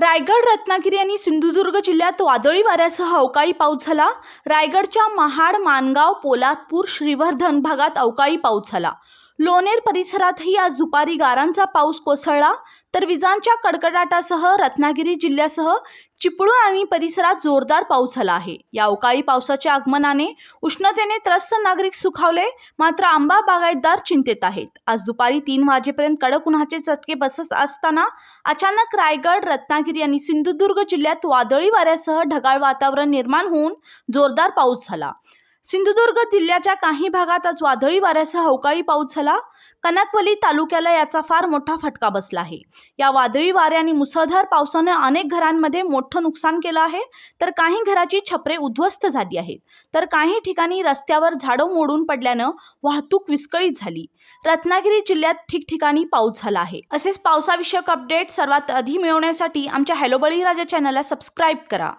रायगड रत्नागिरी आणि सिंधुदुर्ग जिल्ह्यात वादळी वाऱ्यासह अवकाळी पाऊस झाला. रायगडच्या महाड मानगाव पोलादपूर श्रीवर्धन भागात अवकाळी पाऊस झाला. लोणेर परिसरातही आज दुपारी गारांचा पाऊस कोसळला. तर विजांच्या कडकडाटासह रत्नागिरी जिल्ह्यासह चिपळूण आणि परिसरात जोरदार पाऊस झाला आहे. या अवकाळी पावसाच्या आगमनाने उष्णतेने त्रस्त नागरिक सुखावले मात्र आंबा बागायतदार चिंतेत आहेत. आज दुपारी तीन वाजेपर्यंत कडक उन्हाचे चटके बसत असताना अचानक रायगड रत्नागिरी आणि सिंधुदुर्ग जिल्ह्यात वादळी वाऱ्यासह ढगाळ वातावरण निर्माण होऊन जोरदार पाऊस झाला. सिंधुदुर्ग जिल्ह्याच्या काही भागात आज वादळी वाऱ्यासह अवकाळी पाऊस झाला. कनकवली तालुक्याला याचा फार मोठा फटका बसला आहे. या वादळी वारे आणि मुसळधार पावसानं अनेक घरांमध्ये मोठं नुकसान केलं आहे. तर काही घराची छपरे उद्ध्वस्त झाली आहेत. तर काही ठिकाणी रस्त्यावर झाडं मोडून पडल्यानं वाहतूक विस्कळीत झाली. रत्नागिरी जिल्ह्यात ठिकठिकाणी पाऊस झाला आहे. असेच पावसाविषयक अपडेट सर्वात आधी मिळवण्यासाठी आमच्या हॅलो बळीराजा चॅनलला सबस्क्राईब करा.